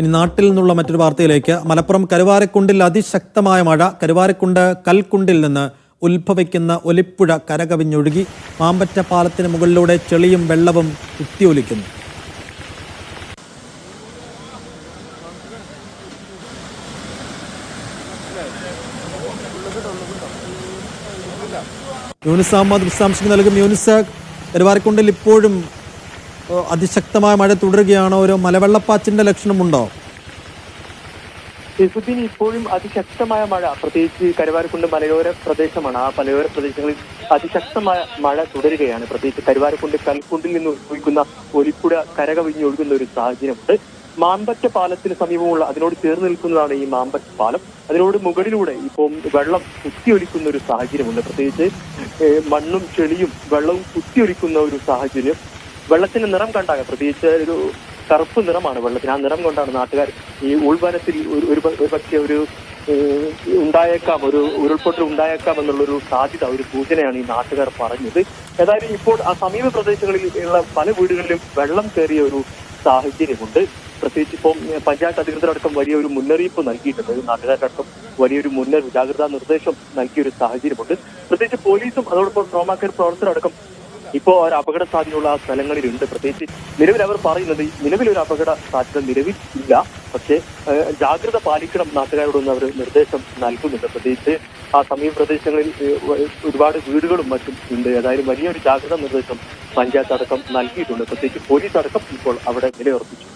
ഇനി നാട്ടിൽ നിന്നുള്ള മറ്റൊരു വാർത്തയിലേക്ക്. മലപ്പുറം കരുവാരക്കുണ്ടിൽ അതിശക്തമായ മഴ. കരുവാരക്കുണ്ട് കൽക്കുണ്ടിൽ നിന്ന് ഉത്ഭവിക്കുന്ന ഒലിപ്പുഴ കരകവിഞ്ഞൊഴുകി. മാമ്പറ്റ പാലത്തിന് മുകളിലൂടെ ചെളിയും വെള്ളവും കുത്തിയൊലിക്കുന്നു. യൂനിസ് അഹമ്മദ് വിശദാംശങ്ങൾ നൽകും യൂനിസ് കരുവാരക്കുണ്ടിൽ ഇപ്പോഴും അതിശക്തമായ മഴ തുടരുകയാണോ? ഒരു മലവെള്ളപ്പാച്ചിന്റെ ലക്ഷണമുണ്ടോ? യസുദ്ദീൻ ഇപ്പോഴും അതിശക്തമായ മഴ. പ്രത്യേകിച്ച് കരുവാരക്കുണ്ട് മലയോര പ്രദേശമാണ്. ആ മലയോര പ്രദേശങ്ങളിൽ അതിശക്തമായ മഴ തുടരുകയാണ്. പ്രത്യേകിച്ച് കരുവാരക്കുണ്ട് കൽക്കുണ്ടിൽ നിന്ന് ഒഴിക്കുന്ന ഒലിപ്പുഴ കരകവിഞ്ഞ് ഒഴുകുന്ന ഒരു സാഹചര്യമുണ്ട്. മാമ്പറ്റ പാലത്തിന് സമീപമുള്ള അതിനോട് ചേർന്ന് നിൽക്കുന്നതാണ് ഈ മാമ്പറ്റ പാലം. അതിനോട് മുകളിലൂടെ ഇപ്പം വെള്ളം കുത്തിയൊലിക്കുന്ന ഒരു സാഹചര്യമുണ്ട്. പ്രത്യേകിച്ച് മണ്ണും ചെളിയും വെള്ളവും കുത്തിയൊലിക്കുന്ന ഒരു സാഹചര്യം വെള്ളത്തിന്റെ നിറം കണ്ടാകാം പ്രത്യേകിച്ച് ഒരു കറുപ്പ് നിറമാണ് വെള്ളത്തിന്. ആ നിറം കൊണ്ടാണ് നാട്ടുകാർ ഈ ഉൾവനത്തിൽ ഒരു ഒരു പക്ഷേ ഒരു ഉണ്ടായേക്കാം ഒരു ഉരുൾപൊട്ടൽ ഉണ്ടായേക്കാം എന്നുള്ളൊരു സാധ്യത ഒരു സൂചനയാണ് ഈ നാട്ടുകാർ പറഞ്ഞത്. ഏതായാലും ഇപ്പോൾ ആ സമീപ പ്രദേശങ്ങളിൽ ഉള്ള പല വീടുകളിലും വെള്ളം കയറിയ ഒരു സാഹചര്യമുണ്ട്. പ്രത്യേകിച്ച് ഇപ്പം പഞ്ചായത്ത് അധികൃതരടക്കം വലിയ ഒരു മുന്നറിയിപ്പ് നൽകിയിട്ടുണ്ട്. നാട്ടുകാരടക്കം വലിയൊരു മുന്നറി ജാഗ്രതാ നിർദ്ദേശം നൽകിയ ഒരു സാഹചര്യമുണ്ട്. പ്രത്യേകിച്ച് പോലീസും അതോടൊപ്പം ട്രോമാ കെയർ പ്രവർത്തകരടക്കം ഇപ്പോ ഒരു അപകട സാധ്യതയുള്ള സ്ഥലങ്ങളിലുണ്ട്. പ്രത്യേകിച്ച് നിലവിൽ അവർ പറയുന്നത് നിലവിൽ ഒരു അപകട സാധ്യത നിലവിൽ ഇല്ല. പക്ഷേ ജാഗ്രത പാലിക്കണം നാട്ടുകാരോടൊന്ന് അവർ നിർദ്ദേശം നൽകുന്നുണ്ട്. പ്രത്യേകിച്ച് ആ സമീപ പ്രദേശങ്ങളിൽ ഒരുപാട് വീടുകളും മറ്റും ഉണ്ട്. ഏതായാലും വലിയൊരു ജാഗ്രതാ നിർദ്ദേശം പഞ്ചായത്ത് അടക്കം നൽകിയിട്ടുണ്ട്. പ്രത്യേകിച്ച് പോലീസ് അടക്കം ഇപ്പോൾ അവിടെ നിലയുറപ്പിച്ചു.